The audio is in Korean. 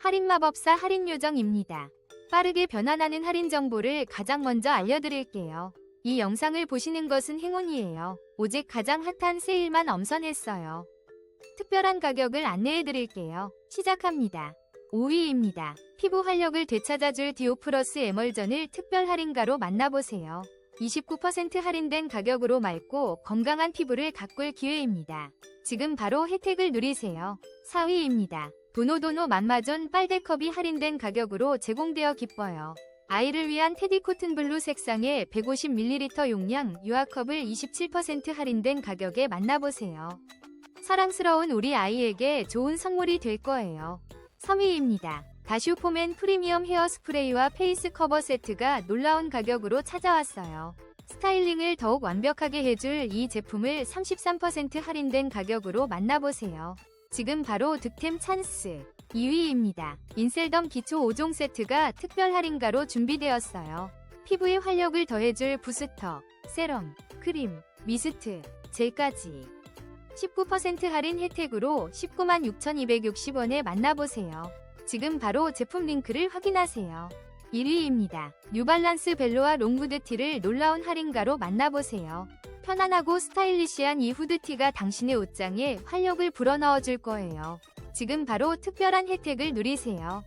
할인마법사 할인요정입니다. 빠르게 변환하는 할인 정보를 가장 먼저 알려드릴게요. 이 영상을 보시는 것은 행운이에요. 오직 가장 핫한 세일만 엄선했어요. 특별한 가격을 안내해드릴게요. 시작합니다. 5위입니다. 피부 활력을 되찾아줄 디오플러스 에멀전을 특별 할인가로 만나보세요. 29% 할인된 가격으로 맑고 건강한 피부를 가꿀 기회입니다. 지금 바로 혜택을 누리세요. 4위입니다. 도노도노 맘마존 빨대컵이 할인된 가격으로 제공되어 기뻐요. 아이를 위한 테디 코튼 블루 색상의 150ml 용량 유아컵을 27% 할인된 가격에 만나보세요. 사랑스러운 우리 아이에게 좋은 선물이 될 거예요. 3위입니다. 다슈포맨 프리미엄 헤어 스프레이와 페이스 커버 세트가 놀라운 가격으로 찾아왔어요. 스타일링을 더욱 완벽하게 해줄 이 제품을 33% 할인된 가격으로 만나보세요. 지금 바로 득템 찬스. 2위입니다. 인셀덤 기초 5종 세트가 특별 할인가로 준비되었어요. 피부에 활력을 더해줄 부스터, 세럼, 크림, 미스트, 젤까지. 19% 할인 혜택으로 19만 6,260원에 만나보세요. 지금 바로 제품 링크를 확인하세요. 1위입니다. 뉴발란스 벨로와 롱후드티를 놀라운 할인가로 만나보세요. 편안하고 스타일리시한 이 후드티가 당신의 옷장에 활력을 불어넣어 줄 거예요. 지금 바로 특별한 혜택을 누리세요.